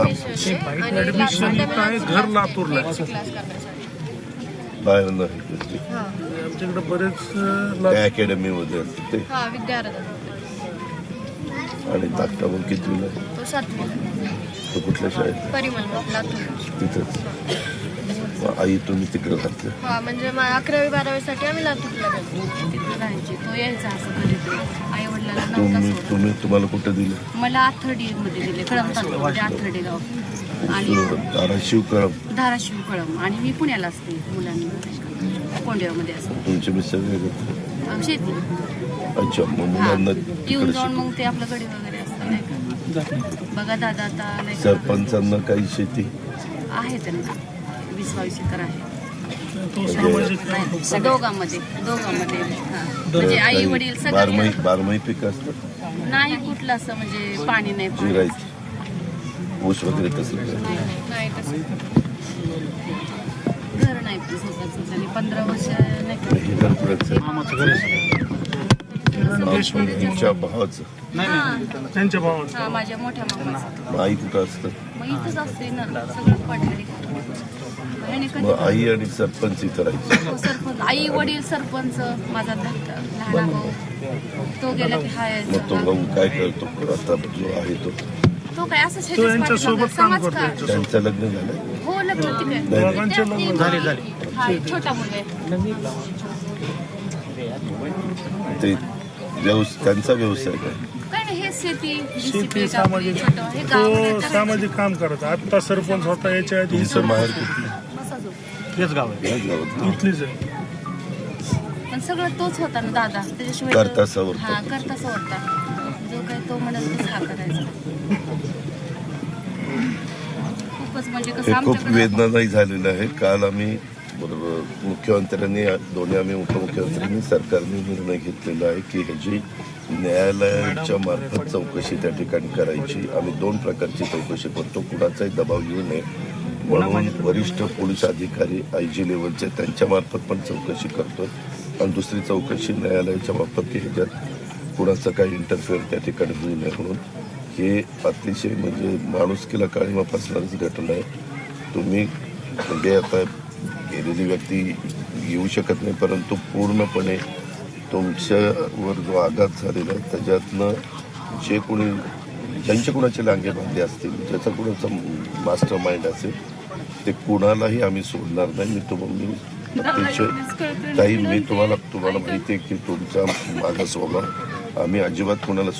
Admission आहे घर लातूरला बाहेर नाही. हा. आमच्याकडे बरेच अं, त्या ला- अकॅडमीमध्ये असते ते. हा विद्यार्थी. आणि धाकटा मग कितवीला आहे? तो कुठल्या शाळेत? तिथंच. आई तुम्ही तिकडे घातलं हा म्हणजे मा- अकरावी बारावीसाठी आम्ही लातूरला गेलो तिथे राहायची. तो यायचा असं कधीतरी. आई वडिलांना नव्हता तुम्ही सोडत. तुम्ही तुम्हाला कुठं दिलं? मला आथर्डी मध्ये दिले कळम तालुक्यामध्ये आथर्डी गाव. आणि धाराशिव कळम धाराशिव कळम आणि मी पुण्याला असते मुलांना. कोंडेवामध्ये असते. तुमचे मिस्टर काय करतात? अं, शेती. अच्छा मग हा मुलांना येऊन तिकडे जाऊन शिकव मग ते आपलं गडी वगैरे असतं नाही का? बघा दादा आता नाही का? सरपंचांना काही शेती? आहे त्यांना. वीस बावीस एकर आहे. नाही, दोघांमध्ये दोघांमध्ये हा. म्हणजे आई वडील सगळं बारमाही पिकं असतात नाही कुठलं असं म्हणजे पाणी नाही पाणी जिरायची. ऊस वगैरे तसं काय? नाही तसं. घर नाही पण स्वतःच आणि पंधरा वर्ष नाही का? हे घर? तुमच्या भावाचं. त्यांच्या भावाचं. हा माझ्या मोठ्या मामाचं. आई कुठं असतं? मग इथंच असते ना सगळं कधी मग आई आणि सरपंच इथं राहायचे. हो, सरपंच. आई वडील सरपंच माझा धाकटा लहान भाऊ. तो गेला की हा मग तो यायचा भाऊ काय करतो? आता जो आहे तो. तो काय असं तो यांच्यासोबत काम करतो यांच्यासोबत. त्यांचं लग्न झालं हो लग्न झाले झाले हा एक छोटा मुलगा आहे. ते व्यवस त्यांचा व्यवसाय काय? काय नाही हे शेती सामाजिक. छोटं हे गाव तो सामाजिक काम करत. आत्ता सरपंच होता याच्या आधी तुमचं माहेर कुठलं? हेच गाव आहे. याच गावात इथलीच आहे. पण सगळं तोच होता ना दादा. त्याच्याशिवाय करता सवरता. हा करता सवरता जो काही तो म्हणत तोच हा करायचा. खूपच म्हणजे कसं हे खूप आमच्याकडं वेदनादायी झालेलं आहे. काल आम्ही बरोबर मुख्यमंत्र्यांनी दोन्ही आम्ही उपमुख्यमंत्र्यांनी सरकारने निर्णय घेतलेला आहे की ह्याची न्यायालयाच्या मार्फत चौकशी त्या ठिकाणी करायची. आम्ही दोन प्रकारची चौकशी करतो. कुणाचाही दबाव येऊ नये. म्हणून वरिष्ठ पोलीस अधिकारी आय जी लेवलचे त्यांच्या मार्फत पण चौकशी करतो आणि दुसरी चौकशी न्यायालयाच्या मार्फत की ह्याच्यात कुणाचं काही इंटरफेअर त्या ठिकाणी होऊ नये म्हणून. हे अतिशय म्हणजे माणुसकीला काळीमा फासणारीच घटना आहे. तुम्ही म्हणजे आता गेलेली व्यक्ती येऊ शकत नाही परंतु पूर्णपणे तुमच्यावर जो आघात झालेला आहे त्याच्यातनं जे कोणी ज्यांचे कुणाचे लांगे बांधे असतील ज्याचा कुणाचा मास्टर माइंड असेल ते कुणालाही आम्ही सोडणार नाही. मी तुम्हाला मी अतिशय मी तुम्हाला तुम्हाला माहिती आहे की तुमचा माझा स्वभाव. आम्ही अजिबात कुणाला